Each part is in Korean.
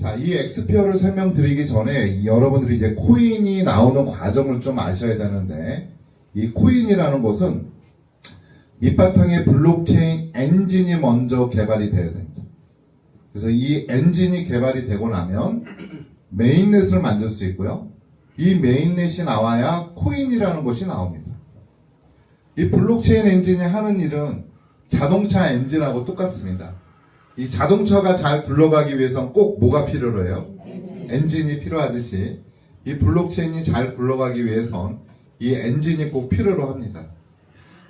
자, 이 엑스피어를 설명드리기 전에 여러분들이 이제 코인이 나오는 과정을 좀 아셔야 되는데 이 코인이라는 것은 밑바탕에 블록체인 엔진이 먼저 개발이 돼야 됩니다. 그래서 이 엔진이 개발이 되고 나면 메인넷을 만들 수 있고요. 이 메인넷이 나와야 코인이라는 것이 나옵니다. 이 블록체인 엔진이 하는 일은 자동차 엔진하고 똑같습니다. 이 자동차가 잘 굴러가기 위해선 꼭 뭐가 필요로 해요? 엔진이 필요하듯이 이 블록체인이 잘 굴러가기 위해선 이 엔진이 꼭 필요로 합니다.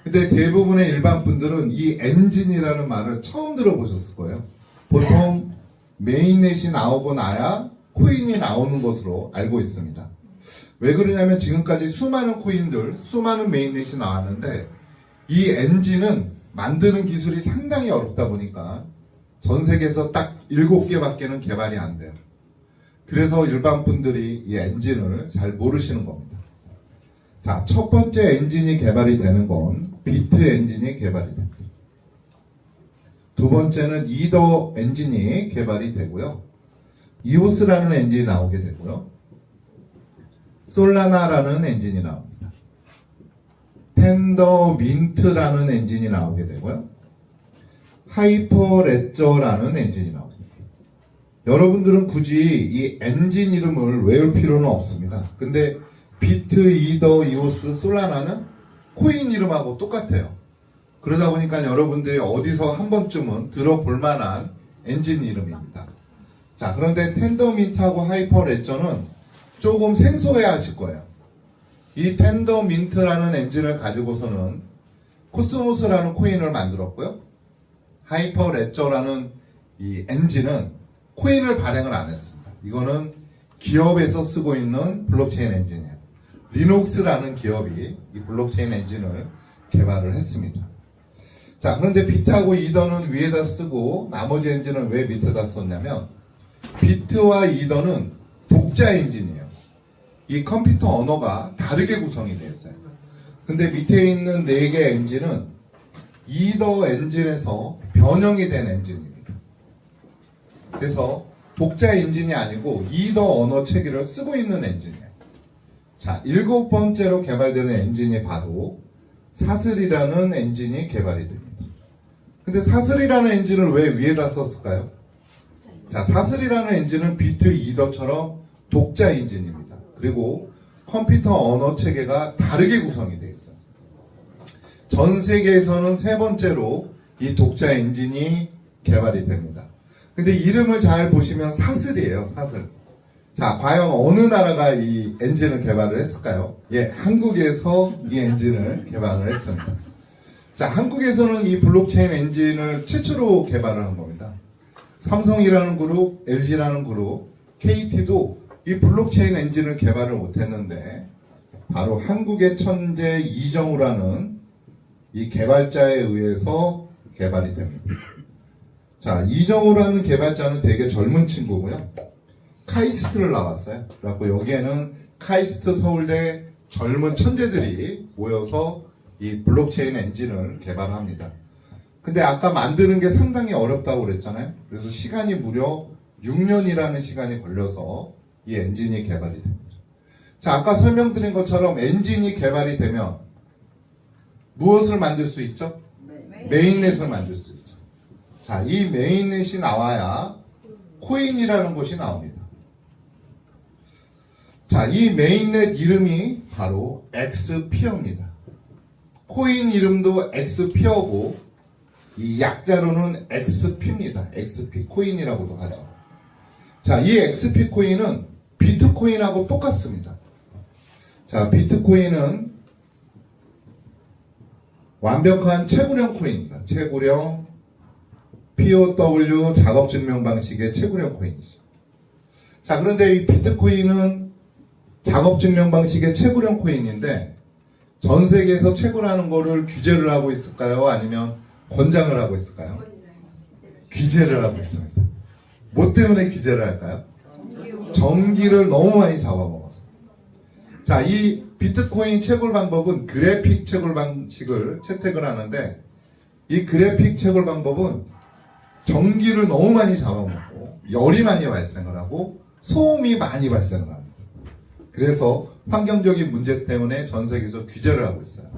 근데 대부분의 일반 분들은 이 엔진이라는 말을 처음 들어보셨을 거예요. 보통 메인넷이 나오고 나야 코인이 나오는 것으로 알고 있습니다. 왜 그러냐면 지금까지 수많은 코인들, 수많은 메인넷이 나왔는데 이 엔진은 만드는 기술이 상당히 어렵다 보니까 전 세계에서 딱 7개밖에는 개발이 안 돼요. 그래서 일반 분들이 이 엔진을 잘 모르시는 겁니다. 자, 첫 번째 엔진이 개발이 되는 건 비트 엔진이 개발이 됩니다. 두 번째는 이더 엔진이 개발이 되고요. 이오스라는 엔진이 나오게 되고요. 솔라나라는 엔진이 나옵니다. 텐더 민트라는 엔진이 나오게 되고요. 하이퍼 레저라는 엔진이 나옵니다. 여러분들은 굳이 이 엔진 이름을 외울 필요는 없습니다. 근데 비트, 이더, 이오스, 솔라나는 코인 이름하고 똑같아요. 그러다 보니까 여러분들이 어디서 한 번쯤은 들어볼 만한 엔진 이름입니다. 자, 그런데 텐더민트하고 하이퍼 레저는 조금 생소해 하실 거예요. 이 텐더민트라는 엔진을 가지고서는 코스모스라는 코인을 만들었고요. 하이퍼 레저라는 이 엔진은 코인을 발행을 안 했습니다. 이거는 기업에서 쓰고 있는 블록체인 엔진이에요. 리눅스라는 기업이 이 블록체인 엔진을 개발을 했습니다. 자, 그런데 비트하고 이더는 위에다 쓰고 나머지 엔진은 왜 밑에다 썼냐면 비트와 이더는 독자 엔진이에요. 이 컴퓨터 언어가 다르게 구성이 되어 있어요. 근데 밑에 있는 네개 엔진은 이더 엔진에서 변형이 된 엔진입니다. 그래서 독자 엔진이 아니고 이더 언어 체계를 쓰고 있는 엔진이에요. 자, 일곱 번째로 개발되는 엔진이 바로 사슬이라는 엔진이 개발이 됩니다. 근데 사슬이라는 엔진을 왜 위에다 썼을까요? 자, 사슬이라는 엔진은 비트 이더처럼 독자 엔진입니다. 그리고 컴퓨터 언어 체계가 다르게 구성이 되어 있어요. 전 세계에서는 세 번째로 이 독자 엔진이 개발이 됩니다. 근데 이름을 잘 보시면 사슬이에요, 사슬. 자, 과연 어느 나라가 이 엔진을 개발을 했을까요? 예, 한국에서 이 엔진을 개발을 했습니다. 자, 한국에서는 이 블록체인 엔진을 최초로 개발을 한 겁니다. 삼성이라는 그룹, LG라는 그룹, KT도 이 블록체인 엔진을 개발을 못했는데 바로 한국의 천재 이정우라는 이 개발자에 의해서 개발이 됩니다. 자, 이정우라는 개발자는 되게 젊은 친구고요. 카이스트를 나왔어요. 그래갖고 여기에는 카이스트 서울대 젊은 천재들이 모여서 이 블록체인 엔진을 개발합니다. 근데 아까 만드는 게 상당히 어렵다고 그랬잖아요. 그래서 시간이 무려 6년이라는 시간이 걸려서 이 엔진이 개발이 됩니다. 자, 아까 설명드린 것처럼 엔진이 개발이 되면 무엇을 만들 수 있죠? 메인넷을 만들 수 있죠. 자, 이 메인넷이 나와야 코인이라는 것이 나옵니다. 자, 이 메인넷 이름이 바로 엑스피어입니다. 코인 이름도 엑스피어고 이 약자로는 XP입니다. XP 코인이라고도 하죠. 자, 이 XP 코인은 비트코인하고 똑같습니다. 자, 비트코인은 완벽한 채굴형 코인입니다. 채굴형 POW 작업 증명 방식의 채굴형 코인이죠. 자, 그런데 이 비트코인은 작업 증명 방식의 채굴형 코인인데 전 세계에서 채굴하는 거를 규제를 하고 있을까요? 아니면 권장을 하고 있을까요? 규제를 하고 있습니다. 뭐 때문에 규제를 할까요? 전기를 너무 많이 잡아먹어서. 자, 이 비트코인 채굴 방법은 그래픽 채굴 방식을 채택을 하는데 이 그래픽 채굴 방법은 전기를 너무 많이 잡아먹고 열이 많이 발생을 하고 소음이 많이 발생을 합니다. 그래서 환경적인 문제 때문에 전 세계에서 규제를 하고 있어요.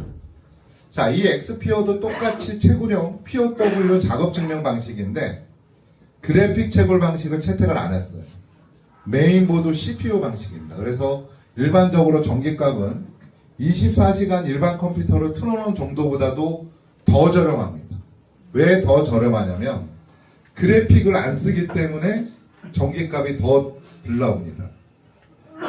자, 이 엑스피어도 똑같이 채굴형 POW 작업 증명 방식인데 그래픽 채굴 방식을 채택을 안 했어요. 메인보드 CPU 방식입니다. 그래서 일반적으로 전기값은 24시간 일반 컴퓨터를 틀어놓은 정도보다도 더 저렴합니다. 왜 더 저렴하냐면 그래픽을 안 쓰기 때문에 전기값이 더덜 나옵니다.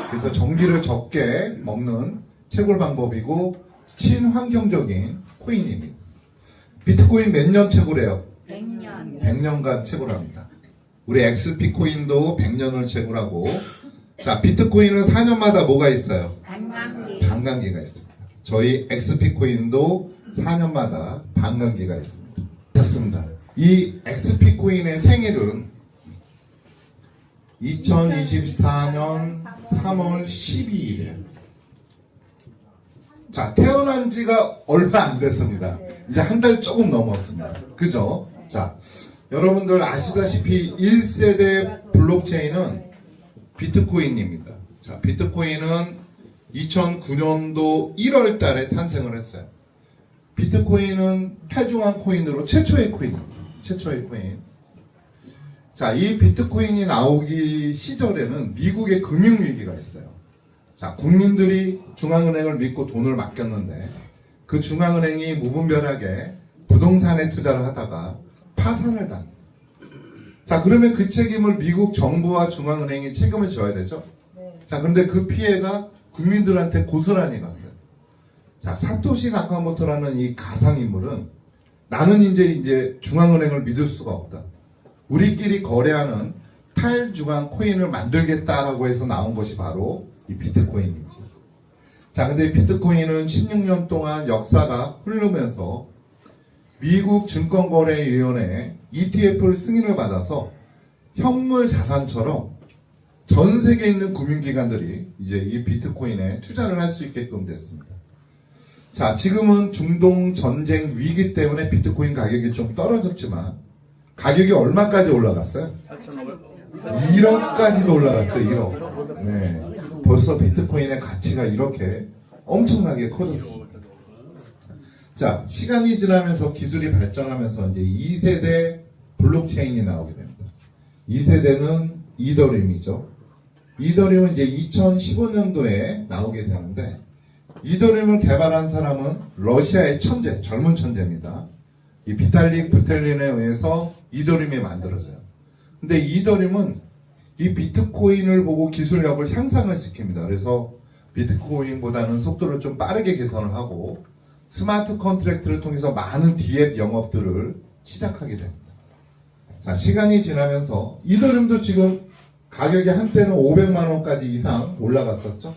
그래서 전기를 적게 먹는 채굴 방법이고 친환경적인 코인입니다. 비트코인 몇 년 채굴해요? 100년. 100년간 채굴합니다. 우리 XP 코인도 100년을 채굴하고 자 비트코인은 4년마다 뭐가 있어요? 반감기. 반감기가 있습니다. 저희 XP 코인도 4년마다 반감기가 있습니다. 좋습니다. 이 XP 코인의 생일은 2024년 3월 12일이에요. 자, 태어난 지가 얼마 안 됐습니다. 이제 한 달 조금 넘었습니다. 그죠? 자, 여러분들 아시다시피 1세대 블록체인은 비트코인입니다. 자, 비트코인은 2009년도 1월 달에 탄생을 했어요. 비트코인은 탈중앙 코인으로 최초의 코인입니다. 최초의 코인. 자, 이 비트코인이 나오기 시절에는 미국의 금융위기가 있어요. 자, 국민들이 중앙은행을 믿고 돈을 맡겼는데 그 중앙은행이 무분별하게 부동산에 투자를 하다가 파산을 당해요. 자, 그러면 그 책임을 미국 정부와 중앙은행이 책임을 져야 되죠? 자, 그런데 그 피해가 국민들한테 고스란히 갔어요. 자, 사토시 나카모토라는 이 가상인물은 나는 이제 이제 중앙은행을 믿을 수가 없다. 우리끼리 거래하는 탈중앙 코인을 만들겠다라고 해서 나온 것이 바로 이 비트코인입니다. 자, 근데 비트코인은 16년 동안 역사가 흐르면서 미국 증권거래위원회 ETF를 승인을 받아서 현물 자산처럼 전 세계에 있는 금융기관들이 이제 이 비트코인에 투자를 할 수 있게끔 됐습니다. 자, 지금은 중동 전쟁 위기 때문에 비트코인 가격이 좀 떨어졌지만 가격이 얼마까지 올라갔어요? 1억까지도 올라갔죠, 1억. 네. 벌써 비트코인의 가치가 이렇게 엄청나게 커졌습니다. 자, 시간이 지나면서 기술이 발전하면서 이제 2세대 블록체인이 나오게 됩니다. 2세대는 이더리움이죠. 이더리움은 이제 2015년도에 나오게 되는데, 이더리움을 개발한 사람은 러시아의 천재, 젊은 천재입니다. 이 비탈릭 부텔린에 의해서 이더리움이 만들어져요. 근데 이더리움은 이 비트코인을 보고 기술력을 향상을 시킵니다. 그래서 비트코인보다는 속도를 좀 빠르게 개선을 하고 스마트 컨트랙트를 통해서 많은 디앱 영업들을 시작하게 됩니다. 자, 시간이 지나면서 이더리움도 지금 가격이 한때는 500만 원까지 이상 올라갔었죠.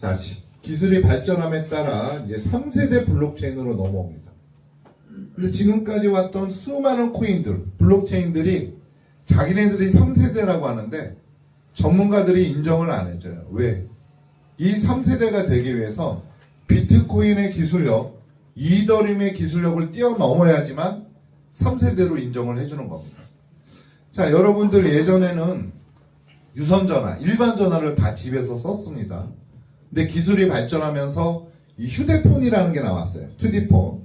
자, 시- 기술이 발전함에 따라 이제 3세대 블록체인으로 넘어옵니다. 근데 지금까지 왔던 수많은 코인들, 블록체인들이 자기네들이 3세대라고 하는데 전문가들이 인정을 안 해줘요. 왜? 이 3세대가 되기 위해서 비트코인의 기술력, 이더림의 기술력을 뛰어넘어야지만 3세대로 인정을 해주는 겁니다. 자, 여러분들 예전에는 유선전화, 일반 전화를 다 집에서 썼습니다. 근데 기술이 발전하면서 이 휴대폰이라는 게 나왔어요. 2D폰.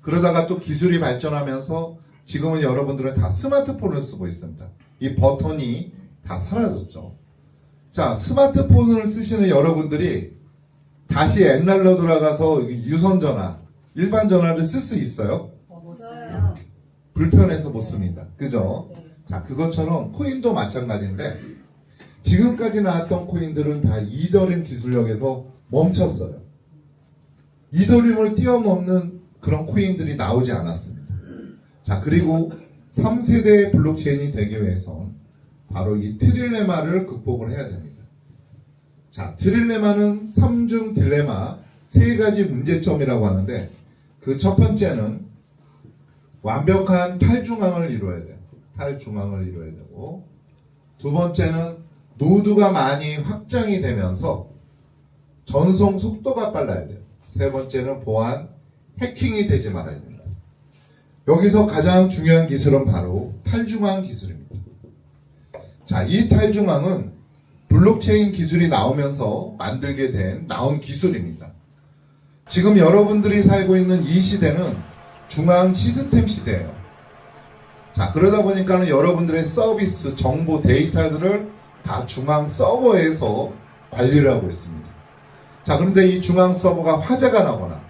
그러다가 또 기술이 발전하면서 지금은 여러분들은 다 스마트폰을 쓰고 있습니다. 이 버튼이 다 사라졌죠. 자, 스마트폰을 쓰시는 여러분들이 다시 옛날로 돌아가서 유선 전화, 일반 전화를 쓸 수 있어요? 없어요. 불편해서 못 씁니다. 그죠? 자, 그것처럼 코인도 마찬가지인데 지금까지 나왔던 코인들은 다 이더림 기술력에서 멈췄어요. 이더림을 뛰어넘는 그런 코인들이 나오지 않았습니다. 자, 그리고 3세대 블록체인이 되기 위해선 바로 이 트릴레마를 극복을 해야 됩니다. 자, 트릴레마는 3중 딜레마 세 가지 문제점이라고 하는데 그 첫 번째는 완벽한 탈중앙을 이루어야 돼요. 탈중앙을 이루어야 되고 두 번째는 노드가 많이 확장이 되면서 전송 속도가 빨라야 돼요. 세 번째는 보안, 해킹이 되지 말아야 됩니다. 여기서 가장 중요한 기술은 바로 탈중앙 기술입니다. 자, 이 탈중앙은 블록체인 기술이 나오면서 만들게 된 나온 기술입니다. 지금 여러분들이 살고 있는 이 시대는 중앙 시스템 시대예요. 자, 그러다 보니까는 여러분들의 서비스, 정보, 데이터들을 다 중앙 서버에서 관리를 하고 있습니다. 자, 그런데 이 중앙 서버가 화재가 나거나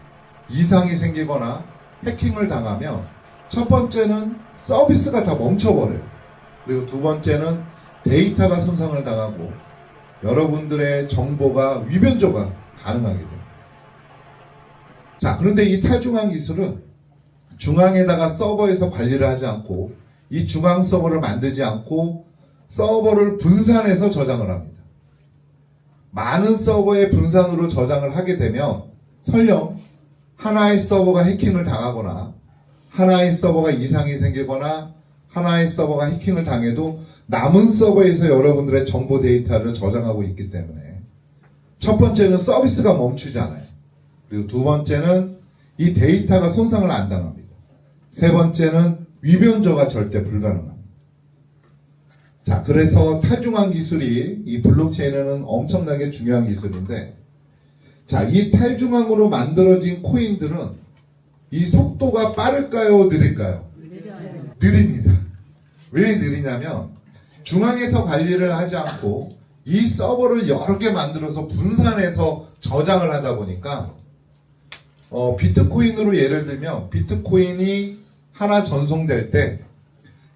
이상이 생기거나 해킹을 당하면 첫 번째는 서비스가 다 멈춰버려요. 그리고 두 번째는 데이터가 손상을 당하고 여러분들의 정보가 위변조가 가능하게 돼요. 자, 그런데 이 탈중앙 기술은 중앙에다가 서버에서 관리를 하지 않고 이 중앙 서버를 만들지 않고 서버를 분산해서 저장을 합니다. 많은 서버의 분산으로 저장을 하게 되면 설령 하나의 서버가 해킹을 당하거나 하나의 서버가 이상이 생기거나 하나의 서버가 해킹을 당해도 남은 서버에서 여러분들의 정보 데이터를 저장하고 있기 때문에 첫 번째는 서비스가 멈추지 않아요. 그리고 두 번째는 이 데이터가 손상을 안 당합니다. 세 번째는 위변조가 절대 불가능합니다. 자, 그래서 탈중앙 기술이 이 블록체인에는 엄청나게 중요한 기술인데, 자, 이 탈중앙으로 만들어진 코인들은 이 속도가 빠를까요, 느릴까요? 느립니다. 왜 느리냐면 중앙에서 관리를 하지 않고 이 서버를 여러 개 만들어서 분산해서 저장을 하다 보니까 어, 비트코인으로 예를 들면 비트코인이 하나 전송될 때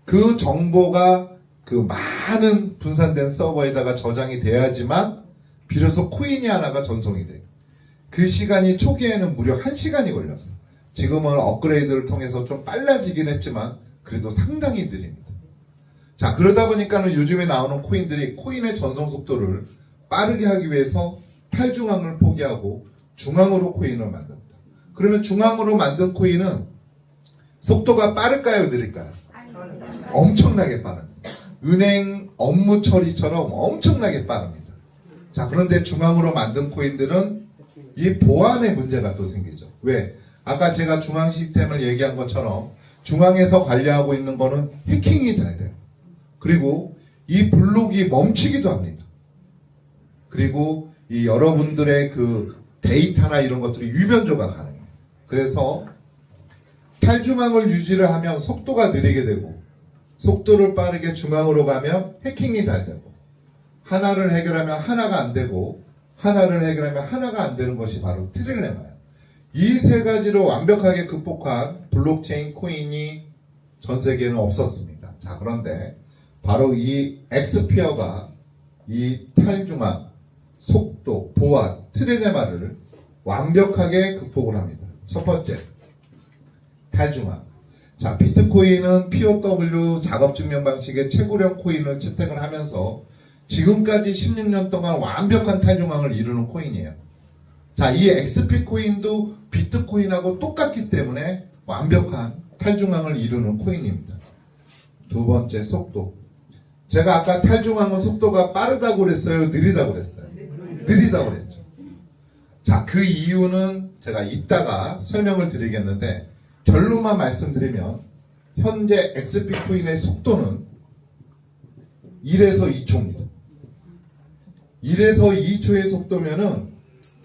그 정보가 그 많은 분산된 서버에다가 저장이 돼야지만 비로소 코인이 하나가 전송이 돼요. 그 시간이 초기에는 무려 1시간이 걸렸어요. 지금은 업그레이드를 통해서 좀 빨라지긴 했지만 그래도 상당히 느립니다. 자, 그러다 보니까는 요즘에 나오는 코인들이 코인의 전송 속도를 빠르게 하기 위해서 탈중앙을 포기하고 중앙으로 코인을 만듭니다. 그러면 중앙으로 만든 코인은 속도가 빠를까요, 느릴까요? 엄청나게 빠릅니다. 은행 업무 처리처럼 엄청나게 빠릅니다. 자, 그런데 중앙으로 만든 코인들은 이 보안에 문제가 또 생기죠. 왜? 아까 제가 중앙 시스템을 얘기한 것처럼 중앙에서 관리하고 있는 거는 해킹이 잘 돼요. 그리고 이 블록이 멈추기도 합니다. 그리고 이 여러분들의 그 데이터나 이런 것들이 위변조가 가능해요. 그래서 탈중앙을 유지를 하면 속도가 느리게 되고 속도를 빠르게 중앙으로 가면 해킹이 잘 되고 하나를 해결하면 하나가 안 되고 하나를 해결하면 하나가 안 되는 것이 바로 트릴레마예요. 이 세 가지로 완벽하게 극복한 블록체인 코인이 전 세계에는 없었습니다. 자, 그런데 바로 이 엑스피어가 이 탈중앙, 속도, 보안, 트릴레마를 완벽하게 극복을 합니다. 첫 번째, 탈중앙. 자, 비트코인은 POW 작업 증명 방식의 채굴형 코인을 채택을 하면서 지금까지 16년 동안 완벽한 탈중앙을 이루는 코인이에요. 자, 이 XP 코인도 비트코인하고 똑같기 때문에 완벽한 탈중앙을 이루는 코인입니다. 두 번째, 속도. 제가 아까 탈중앙은 속도가 빠르다고 그랬어요? 느리다고 그랬어요? 느리다고 그랬죠. 자, 그 이유는 제가 이따가 설명을 드리겠는데, 결론만 말씀드리면, 현재 XP 코인의 속도는 1에서 2초입니다. 1에서 2초의 속도면은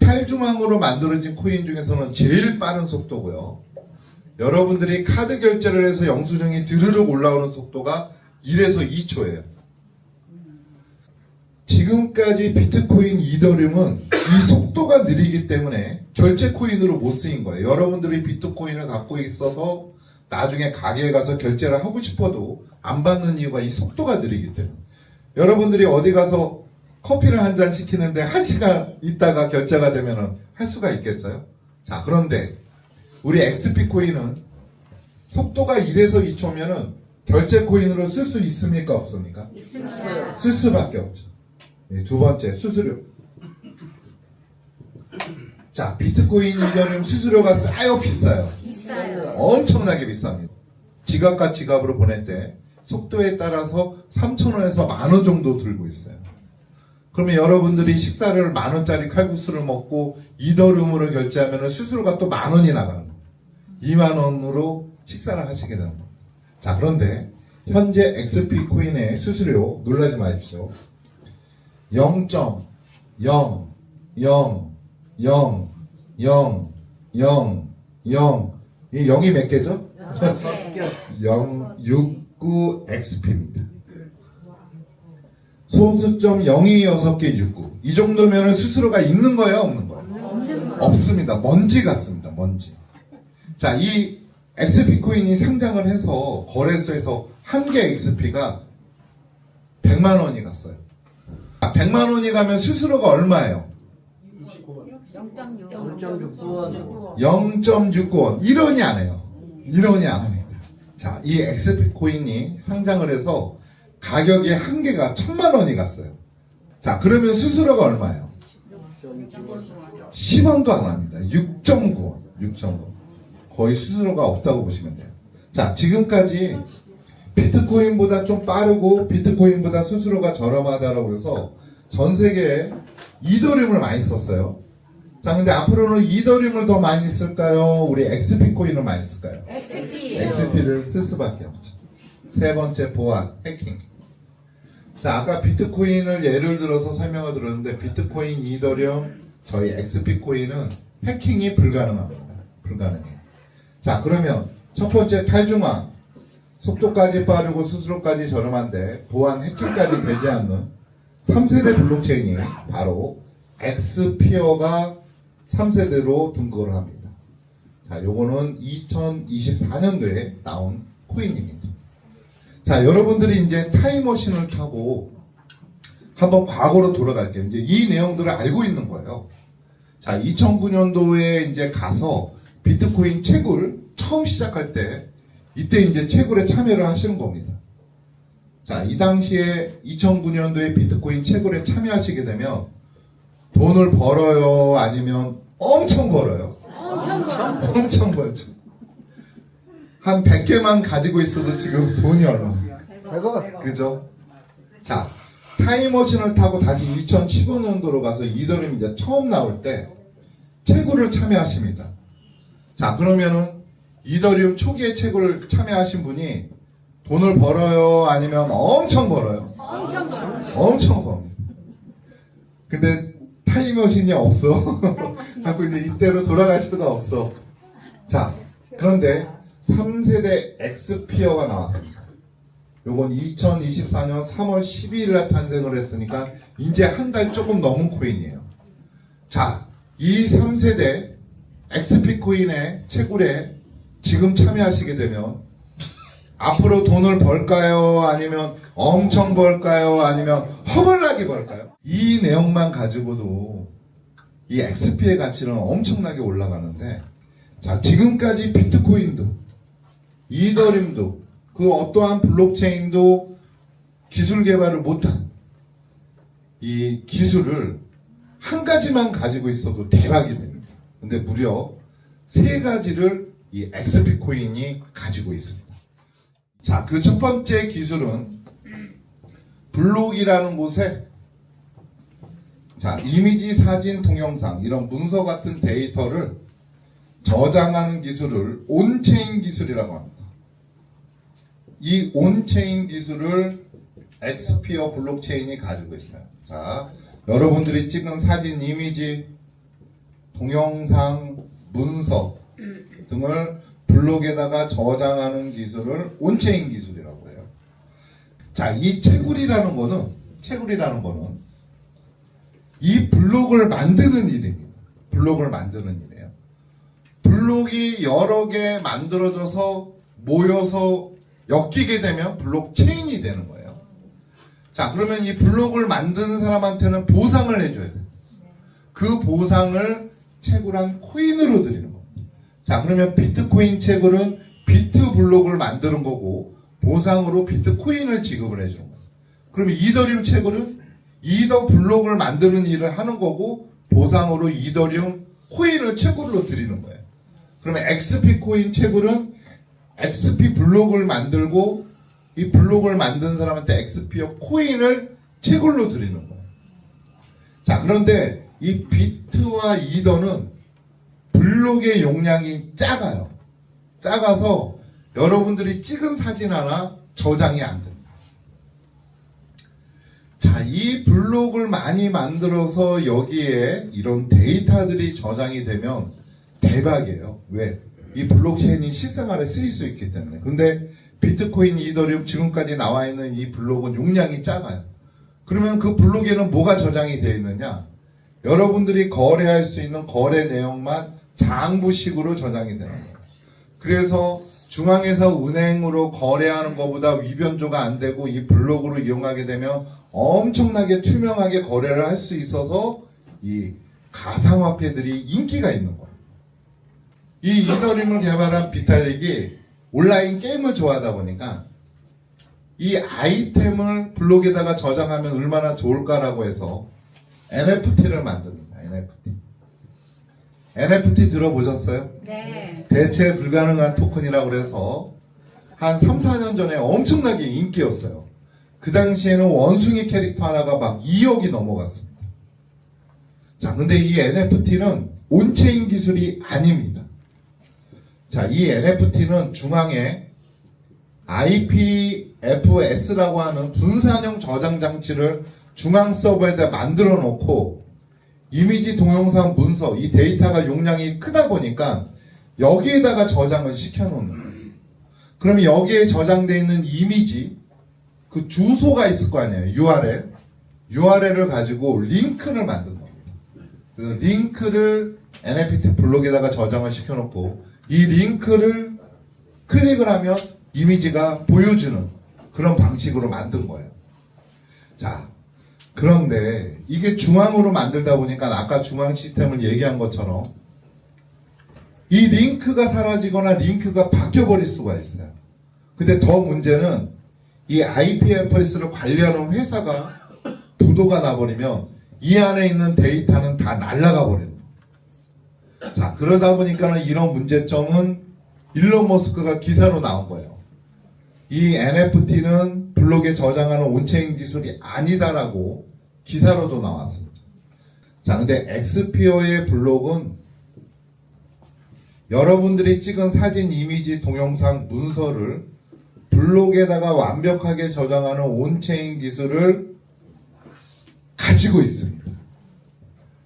탈중앙으로 만들어진 코인 중에서는 제일 빠른 속도고요. 여러분들이 카드 결제를 해서 영수증이 드르륵 올라오는 속도가 1에서 2초예요. 지금까지 비트코인 이더리움은 이 속도가 느리기 때문에 결제 코인으로 못 쓰인 거예요. 여러분들이 비트코인을 갖고 있어서 나중에 가게에 가서 결제를 하고 싶어도 안 받는 이유가 이 속도가 느리기 때문에. 여러분들이 어디 가서 커피를 한 잔 시키는데 한 시간 있다가 결제가 되면은 할 수가 있겠어요? 자, 그런데 우리 XP 코인은 속도가 1에서 2초면은 결제 코인으로 쓸 수 있습니까? 없습니까? 있습니다. 쓸 수밖에 없죠. 네, 두 번째, 수수료. 자, 비트코인 이더리움 수수료가 싸요, 비싸요? 있어요. 엄청나게 비쌉니다. 지갑과 지갑으로 보낼 때 속도에 따라서 3,000원에서 만 원 정도 들고 있어요. 그러면 여러분들이 식사를 만 원짜리 칼국수를 먹고 이더리움으로 결제하면 수수료가 또 만 원이 나가는 거예요. 2만 원으로 식사를 하시게 되는 거예요. 자, 그런데 현재 XP 코인의 수수료 놀라지 마십시오. 0.0 0 0 0 0 0 이 0이 몇 개죠? 069XP입니다. 소수점 0이 6개 69. 이 정도면 수수료가 있는 거예요, 없는 거예요? 없습니다. 먼지 같습니다. 먼지. 자, 이 XP 코인이 상장을 해서 거래소에서 한 개 XP가 100만 원이 갔어요. 아, 100만 원이 가면 수수료가 얼마예요? 0.69원. 0.69원. 1원이 안 해요. 1원이 안 합니다. 자, 이 XP 코인이 상장을 해서 가격이 한 개가 천만 원이 갔어요. 자, 그러면 수수료가 얼마예요? 10원도 안 합니다. 6.9원. 6.9원. 거의 수수료가 없다고 보시면 돼요. 자, 지금까지 비트코인보다 좀 빠르고 비트코인보다 수수료가 저렴하다라고 해서 전 세계에 이더리움을 많이 썼어요. 자, 근데 앞으로는 이더리움을 더 많이 쓸까요? 우리 XP 코인을 많이 쓸까요? XP. XP를 쓸 수밖에 없죠. 세 번째 보안, 해킹. 자, 아까 비트코인을 예를 들어서 설명을 들었는데 비트코인, 이더리움, 저희 XP 코인은 해킹이 불가능합니다. 불가능해요. 자, 그러면 첫 번째 탈중앙. 속도까지 빠르고 수수료까지 저렴한데 보안 해킹까지 되지 않는 3세대 블록체인이 바로 엑스피어가 3세대로 등극을 합니다. 자, 요거는 2024년도에 나온 코인입니다. 자, 여러분들이 이제 타임머신을 타고 한번 과거로 돌아갈게요. 이제 이 내용들을 알고 있는 거예요. 자, 2009년도에 이제 가서 비트코인 채굴 처음 시작할 때 이때 이제 채굴에 참여를 하시는 겁니다. 자, 이 당시에 2009년도에 비트코인 채굴에 참여하시게 되면 돈을 벌어요? 아니면 엄청 벌어요? 엄청 벌어. 엄청 벌죠. 한 100개만 가지고 있어도 지금 돈이 얼마입니까? 100원. 그죠? 자, 타임머신을 타고 다시 2015년도로 가서 이더리움 이제 처음 나올 때 채굴을 참여하십니다. 자, 그러면은 이더리움 초기에 채굴을 참여하신 분이 돈을 벌어요? 아니면 엄청 벌어요? 엄청 벌어. 엄청 법니다. 근데 타임머신이 없어. 자꾸 이제 이때로 돌아갈 수가 없어. 자, 그런데 3세대 엑스피어가 나왔습니다. 요건 2024년 3월 12일에 탄생을 했으니까 이제 한 달 조금 넘은 코인이에요. 자, 이 3세대 XP 코인의 채굴에 지금 참여하시게 되면 앞으로 돈을 벌까요? 아니면 엄청 벌까요? 아니면 허벌나게 벌까요? 이 내용만 가지고도 이 XP의 가치는 엄청나게 올라가는데 자 지금까지 비트코인도 이더림도 그 어떠한 블록체인도 기술 개발을 못한 이 기술을 한 가지만 가지고 있어도 대박이 됩니다. 근데 무려 세 가지를 이 XP 코인이 가지고 있습니다. 자, 그 첫 번째 기술은 블록이라는 곳에 자, 이미지, 사진, 동영상 이런 문서 같은 데이터를 저장하는 기술을 온체인 기술이라고 합니다. 이 온체인 기술을 엑스피어 블록체인이 가지고 있어요. 자, 여러분들이 찍은 사진, 이미지, 동영상, 문서 등을 블록에다가 저장하는 기술을 온체인 기술이라고 해요. 자, 이 채굴이라는 거는 채굴이라는 거는 이 블록을 만드는 일입니다. 블록을 만드는 일이에요. 블록이 여러 개 만들어져서 모여서 엮이게 되면 블록 체인이 되는 거예요. 자, 그러면 이 블록을 만드는 사람한테는 보상을 해줘야 돼요. 그 보상을 채굴한 코인으로 드리는 겁니다. 자, 그러면 비트코인 채굴은 비트 블록을 만드는 거고 보상으로 비트코인을 지급을 해주는 거예요. 그러면 이더리움 채굴은 이더 블록을 만드는 일을 하는 거고 보상으로 이더리움 코인을 채굴로 드리는 거예요. 그러면 XP 코인 채굴은 XP 블록을 만들고 이 블록을 만든 사람한테 XP의 코인을 채굴로 드리는 거예요. 자, 그런데 이 비트와 이더는 블록의 용량이 작아요. 작아서 여러분들이 찍은 사진 하나 저장이 안 됩니다. 자, 이 블록을 많이 만들어서 여기에 이런 데이터들이 저장이 되면 대박이에요. 왜? 이 블록체인이 실생활에 쓰일 수 있기 때문에. 근데 비트코인, 이더리움 지금까지 나와 있는 이 블록은 용량이 작아요. 그러면 그 블록에는 뭐가 저장이 되어 있느냐? 여러분들이 거래할 수 있는 거래 내용만 장부식으로 저장이 되는 거예요. 그래서 중앙에서 은행으로 거래하는 것보다 위변조가 안 되고 이 블록으로 이용하게 되면 엄청나게 투명하게 거래를 할 수 있어서 이 가상화폐들이 인기가 있는 거예요. 이 이더리움을 개발한 비탈릭이 온라인 게임을 좋아하다 보니까 이 아이템을 블록에다가 저장하면 얼마나 좋을까라고 해서 NFT를 만듭니다. NFT. NFT 들어보셨어요? 네. 대체 불가능한 토큰이라고 그래서 한 3, 4년 전에 엄청나게 인기였어요. 그 당시에는 원숭이 캐릭터 하나가 막 2억이 넘어갔습니다. 자, 근데 이 NFT는 온체인 기술이 아닙니다. 자, 이 NFT는 중앙에 IPFS라고 하는 분산형 저장 장치를 중앙 서버에다 만들어 놓고 이미지 동영상 문서 이 데이터가 용량이 크다 보니까 여기에다가 저장을 시켜 놓는 거예요. 그러면 여기에 저장되어 있는 이미지 그 주소가 있을 거 아니에요. URL. URL을 가지고 링크를 만든 겁니다. 그래서 링크를 NFT 블록에다가 저장을 시켜 놓고 이 링크를 클릭을 하면 이미지가 보여주는 그런 방식으로 만든 거예요. 자, 그런데 이게 중앙으로 만들다 보니까 아까 중앙 시스템을 얘기한 것처럼 이 링크가 사라지거나 링크가 바뀌어버릴 수가 있어요. 근데 더 문제는 이 IPFS를 관리하는 회사가 부도가 나버리면 이 안에 있는 데이터는 다 날아가 버리는 거예요. 자, 그러다 보니까는 이런 문제점은 일론 머스크가 기사로 나온 거예요. 이 NFT는 블록에 저장하는 온체인 기술이 아니다라고 기사로도 나왔습니다. 자, 근데 엑스피어의 블록은 여러분들이 찍은 사진, 이미지, 동영상, 문서를 블록에다가 완벽하게 저장하는 온체인 기술을 가지고 있습니다.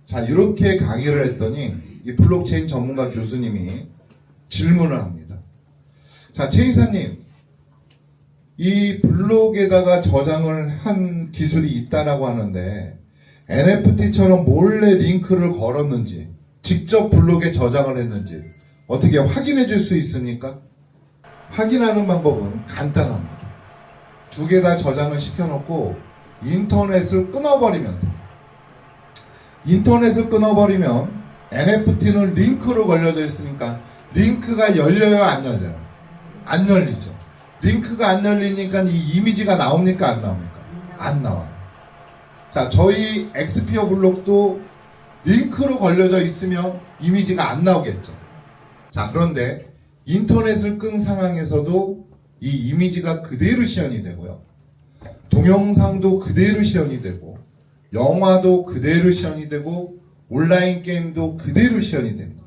자, 이렇게 강의를 했더니 이 블록체인 전문가 교수님이 질문을 합니다. 자, 최 이사님, 이 블록에다가 저장을 한 기술이 있다라고 하는데 NFT처럼 몰래 링크를 걸었는지 직접 블록에 저장을 했는지 어떻게 확인해 줄 수 있습니까? 확인하는 방법은 간단합니다. 두 개 다 저장을 시켜놓고 인터넷을 끊어버리면 돼요. 인터넷을 끊어버리면 NFT는 링크로 걸려져 있으니까 링크가 열려요 안 열려요? 안 열리죠. 링크가 안 열리니까 이 이미지가 나옵니까 안 나옵니까? 안 나와요. 자 저희 엑스피어 블록도 링크로 걸려져 있으면 이미지가 안 나오겠죠. 자 그런데 인터넷을 끈 상황에서도 이 이미지가 그대로 시연이 되고요. 동영상도 그대로 시연이 되고 영화도 그대로 시연이 되고 온라인 게임도 그대로 시연이 됩니다.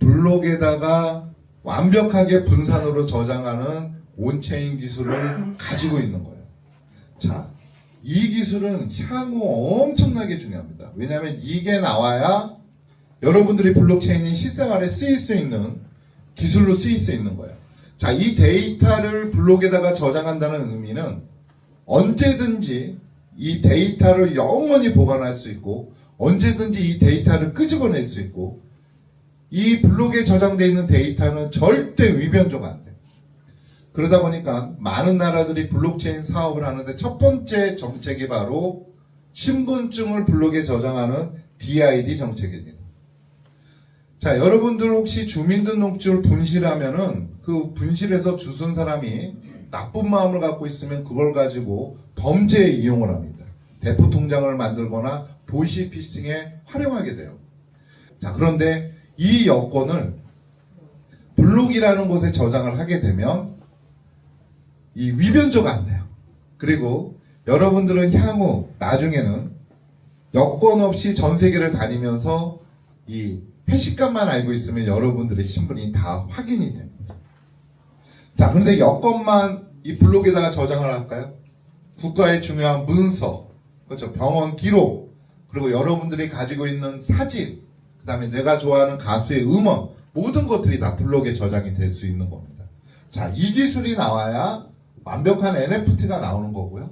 블록에다가 완벽하게 분산으로 저장하는 온체인 기술을 가지고 있는 거예요. 자, 이 기술은 향후 엄청나게 중요합니다. 왜냐하면 이게 나와야 여러분들이 블록체인이 실생활에 쓰일 수 있는 기술로 쓰일 수 있는 거예요. 자, 이 데이터를 블록에다가 저장한다는 의미는 언제든지 이 데이터를 영원히 보관할 수 있고 언제든지 이 데이터를 끄집어낼 수 있고 이 블록에 저장되어 있는 데이터는 절대 위변조가 안 돼요. 그러다 보니까 많은 나라들이 블록체인 사업을 하는데 첫 번째 정책이 바로 신분증을 블록에 저장하는 DID 정책입니다. 자, 여러분들 혹시 주민등록증을 분실하면은 그 분실해서 주순 사람이 나쁜 마음을 갖고 있으면 그걸 가지고 범죄에 이용을 합니다. 대포 통장을 만들거나 보이시 피싱에 활용하게 돼요. 자, 그런데 이 여권을 블록이라는 곳에 저장을 하게 되면 이 위변조가 안 돼요. 그리고 여러분들은 향후 나중에는 여권 없이 전 세계를 다니면서 이 회식감만 알고 있으면 여러분들의 신분이 다 확인이 됩니다. 자, 그런데 여건만 이 블록에다가 저장을 할까요? 국가의 중요한 문서, 그렇죠. 병원 기록, 그리고 여러분들이 가지고 있는 사진, 그 다음에 내가 좋아하는 가수의 음원, 모든 것들이 다 블록에 저장이 될 수 있는 겁니다. 자, 이 기술이 나와야 완벽한 NFT가 나오는 거고요.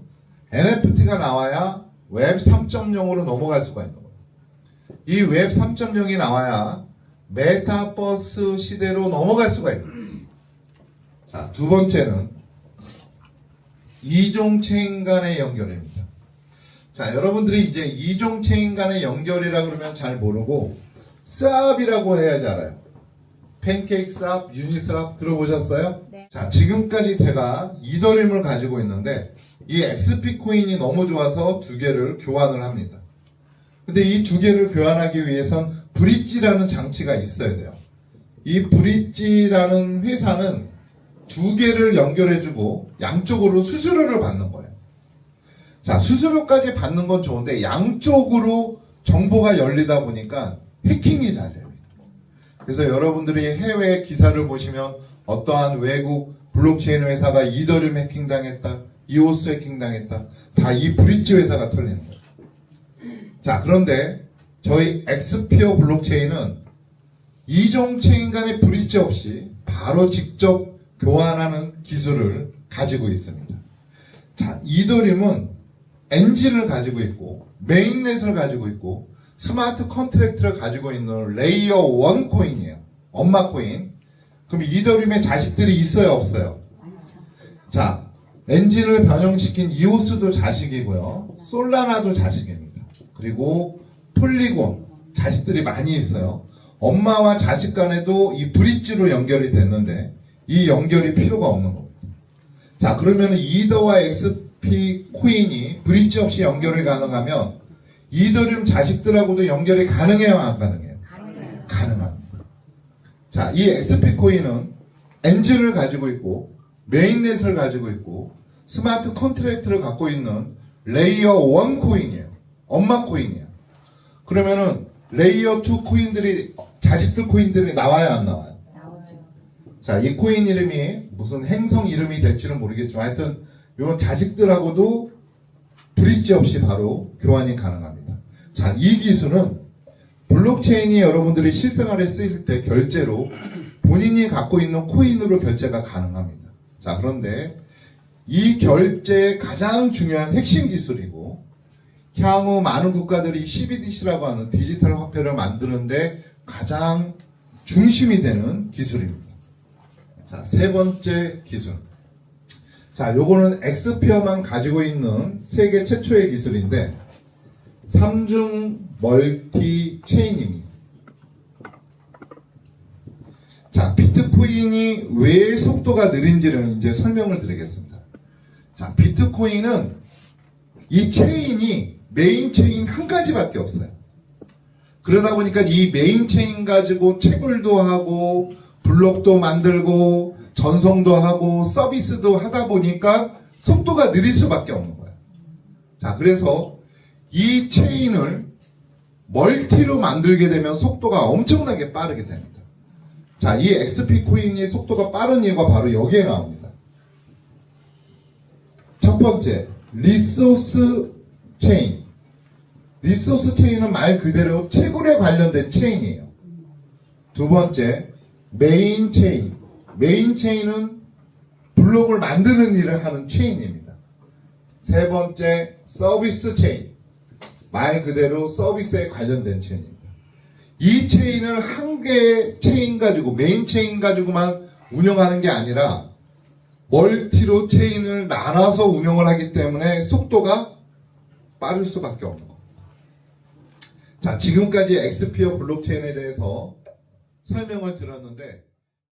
NFT가 나와야 웹 3.0으로 넘어갈 수가 있는 거예요. 이 웹 3.0이 나와야 메타버스 시대로 넘어갈 수가 있는 거예요. 자, 두 번째는 이종 체인 간의 연결입니다. 자, 여러분들이 이제 이종 체인 간의 연결이라 그러면 잘 모르고 쌉이라고 해야지 알아요. 팬케이크 쌉, 유니 쌉 들어보셨어요? 네. 자, 지금까지 제가 이더림을 가지고 있는데 이 XP 코인이 너무 좋아서 두 개를 교환을 합니다. 근데 이 두 개를 교환하기 위해선 브릿지라는 장치가 있어야 돼요. 이 브릿지라는 회사는 두 개를 연결해주고 양쪽으로 수수료를 받는 거예요. 자, 수수료까지 받는 건 좋은데 양쪽으로 정보가 열리다 보니까 해킹이 잘 됩니다. 그래서 여러분들이 해외 기사를 보시면 어떠한 외국 블록체인 회사가 이더리움 해킹 당했다, 이오스 해킹 당했다, 다 이 브릿지 회사가 털리는 거예요. 자, 그런데 저희 엑스피어 블록체인은 이종 체인 간의 브릿지 없이 바로 직접 교환하는 기술을 가지고 있습니다. 자, 이더리움은 엔진을 가지고 있고 메인넷을 가지고 있고 스마트 컨트랙트를 가지고 있는 레이어 1 코인이에요. 엄마 코인. 그럼 이더리움의 자식들이 있어요, 없어요? 자, 엔진을 변형시킨 이오스도 자식이고요. 솔라나도 자식입니다. 그리고 폴리곤 자식들이 많이 있어요. 엄마와 자식 간에도 이 브릿지로 연결이 됐는데 이 연결이 필요가 없는 겁니다. 자, 그러면 이더와 XP 코인이 브릿지 없이 연결이 가능하면 이더리움 자식들하고도 연결이 가능해요, 안 가능해요? 가능해요. 가능합니다. 자, 이 XP 코인은 엔진을 가지고 있고 메인넷을 가지고 있고 스마트 컨트랙트를 갖고 있는 레이어 1 코인이에요. 엄마 코인이에요. 그러면은 레이어 2 코인들이 자식들 코인들이 나와요, 안 나와요? 나오죠. 자, 이 코인 이름이 무슨 행성 이름이 될지는 모르겠지만 하여튼 요 자식들하고도 브릿지 없이 바로 교환이 가능합니다. 자, 이 기술은 블록체인이 여러분들이 실생활에 쓰일 때 결제로 본인이 갖고 있는 코인으로 결제가 가능합니다. 자, 그런데 이 결제의 가장 중요한 핵심 기술이고 향후 많은 국가들이 CBDC라고 하는 디지털 화폐를 만드는데 가장 중심이 되는 기술입니다. 자, 세 번째 기술. 자, 요거는 엑스피어만 가지고 있는 세계 최초의 기술인데, 삼중 멀티 체인입니다. 자, 비트코인이 왜 속도가 느린지를 이제 설명을 드리겠습니다. 자, 비트코인은 이 체인이 메인 체인 한 가지밖에 없어요. 그러다 보니까 이 메인 체인 가지고 채굴도 하고 블록도 만들고 전송도 하고 서비스도 하다 보니까 속도가 느릴 수밖에 없는 거예요. 자, 그래서 이 체인을 멀티로 만들게 되면 속도가 엄청나게 빠르게 됩니다. 자, 이 XP 코인의 속도가 빠른 이유가 바로 여기에 나옵니다. 첫 번째, 리소스 체인. 리소스 체인은 말 그대로 채굴에 관련된 체인이에요. 두 번째, 메인 체인. 메인 체인은 블록을 만드는 일을 하는 체인입니다. 세 번째, 서비스 체인. 말 그대로 서비스에 관련된 체인입니다. 이 체인을 한 개의 체인 가지고, 메인 체인 가지고만 운영하는 게 아니라, 멀티로 체인을 나눠서 운영을 하기 때문에 속도가 빠를 수밖에 없는 겁니다. 자, 지금까지 엑스피어 블록체인에 대해서 설명을 들었는데,